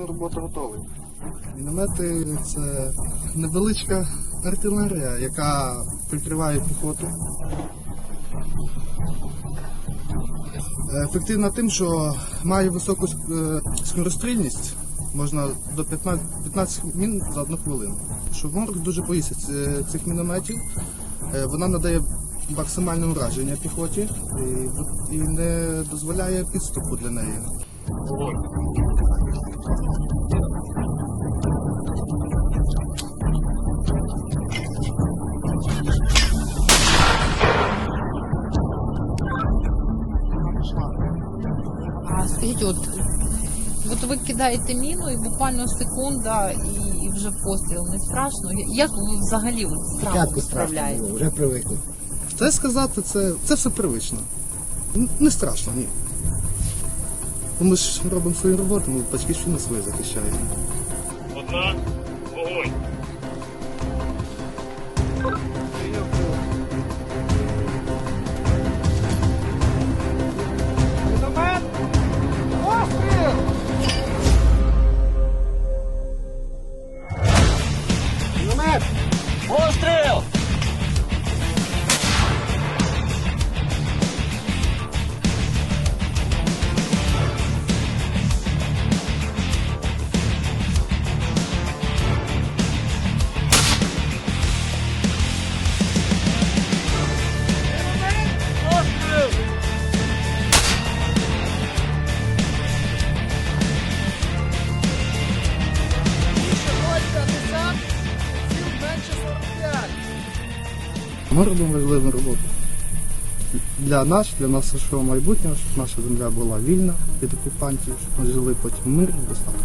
на роботу готовий. Міномети це невеличка артилерія, яка прикриває піхоту. Ефективна тим, що має високу е, скорострільність, можна до 15, 15 мін за одну хвилину. Що ворог дуже боїться цих мінометів. Е, Вона надає максимальне ураження піхоті і не дозволяє підступу для неї. А скажіть, от, от ви кидаєте міну і буквально секунда і, і вже постріл не страшно. Як ви взагалі от страшно справляєтесь? було, вже привикли. Це сказати, це, це все привично. Н- Не страшно, ні. Бо Ми ж робимо свою роботу, ми батьківщину свою захищаємо. Одна, вогонь. Постріл! Ми робимо важливу роботу. Для нас, для нашого майбутнього, щоб наша земля була вільна від окупантів, щоб ми жили потім мир і достатку.